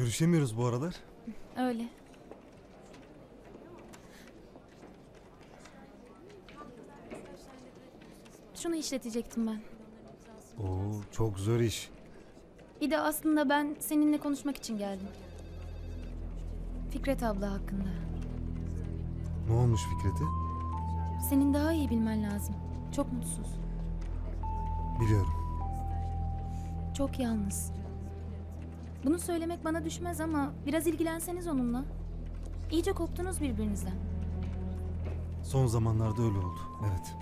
Görüşemiyoruz bu aralar. Öyle. Şunu işletecektim ben. Oo çok zor iş. Bir de aslında ben seninle konuşmak için geldim. Fikret abla hakkında. Ne olmuş Fikret'e? Senin daha iyi bilmen lazım. Çok mutsuz. Biliyorum. Çok yalnız. Bunu söylemek bana düşmez ama biraz ilgilenseniz onunla. İyice koptunuz birbirinizden. Son zamanlarda öyle oldu. Evet.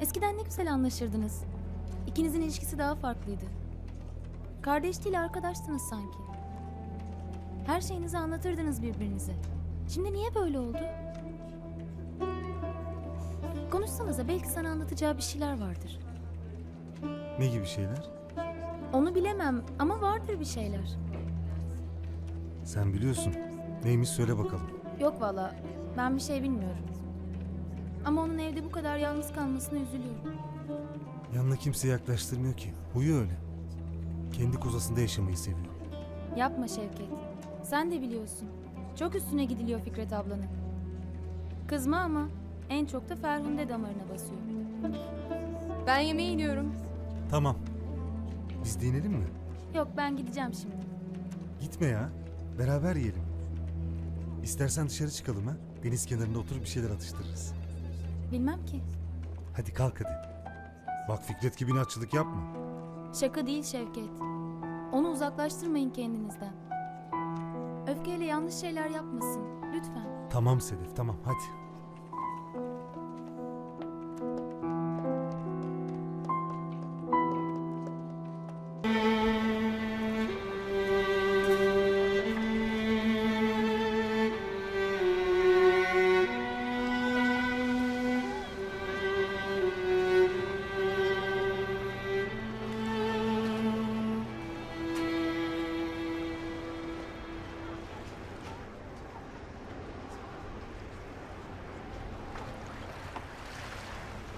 Eskiden ne güzel anlaşırdınız. İkinizin ilişkisi daha farklıydı. Kardeş değil arkadaştınız sanki. Her şeyinizi anlatırdınız birbirinize. Şimdi niye böyle oldu? Konuşsanıza belki sana anlatacağı bir şeyler vardır. Ne gibi şeyler? Onu bilemem ama vardır bir şeyler. Sen biliyorsun. Neymiş söyle bakalım. Yok valla ben bir şey bilmiyorum. Ama onun evde bu kadar yalnız kalmasına üzülüyorum. Yanına kimse yaklaştırmıyor ki. Huyu öyle. Kendi kozasında yaşamayı seviyor. Yapma Şevket. Sen de biliyorsun. Çok üstüne gidiliyor Fikret ablanın. Kızma ama en çok da Ferhunde damarına basıyor. Ben yemeğe iniyorum. Tamam. Biz de inelim mi? Yok ben gideceğim şimdi. Gitme ya. Beraber yiyelim. İstersen dışarı çıkalım ha. Deniz kenarında oturup bir şeyler atıştırırız. Bilmem ki. Hadi kalk hadi. Bak Fikret gibi inatçılık yapma. Şaka değil Şevket. Onu uzaklaştırmayın kendinizden. Öfkeyle yanlış şeyler yapmasın. Lütfen. Tamam Sedef tamam hadi.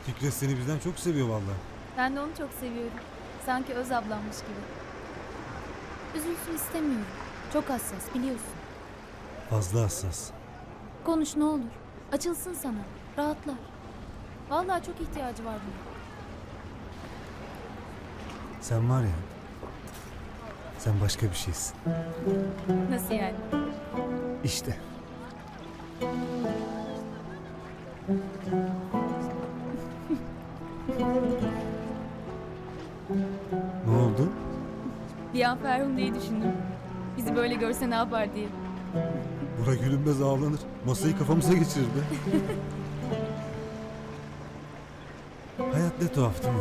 Fikret seni bizden çok seviyor vallahi. Ben de onu çok seviyorum. Sanki öz ablammış gibi. Üzülsün istemiyorum. Çok hassas biliyorsun. Fazla hassas. Konuş ne olur. Açılsın sana. Rahatlar. Vallahi çok ihtiyacı var buna. Sen var ya. Sen başka bir şeysin. Nasıl yani? İşte. Bir an Ferhunde'yi düşündüm. Bizi böyle görse ne yapar diye. Bura gülünmez ağlanır. Masayı kafamıza geçirir be. Hayat ne tuhaf değil mi?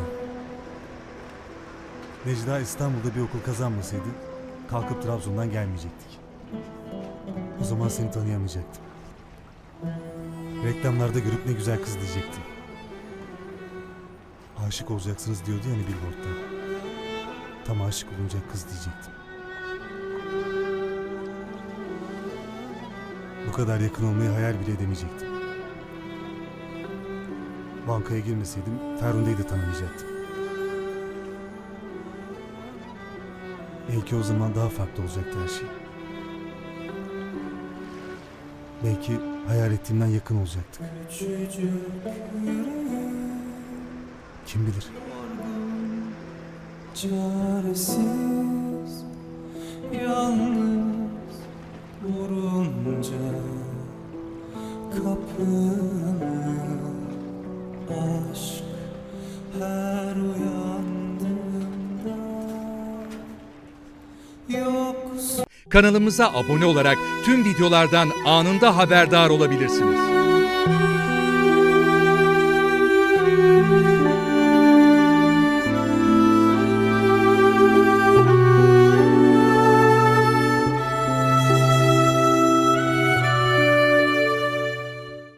Necla İstanbul'da bir okul kazanmasaydı kalkıp Trabzon'dan gelmeyecektik. O zaman seni tanıyamayacaktım. Reklamlarda görüp ne güzel kız diyecektim. Aşık olacaksınız diyordu yani billboardda. Tam aşık olunacak kız diyecektim. Bu kadar yakın olmayı hayal bile edemeyecektim. Bankaya girmeseydim Ferhunde'yi de tanımayacaktım. Belki o zaman daha farklı olacaktı her şey. Belki hayal ettiğimden yakın olacaktık. Kim bilir? Çaresiz Yalnız Vurunca Kapını Aşk Her uyandığımda Yoksun Kanalımıza abone olarak tüm videolardan anında haberdar olabilirsiniz.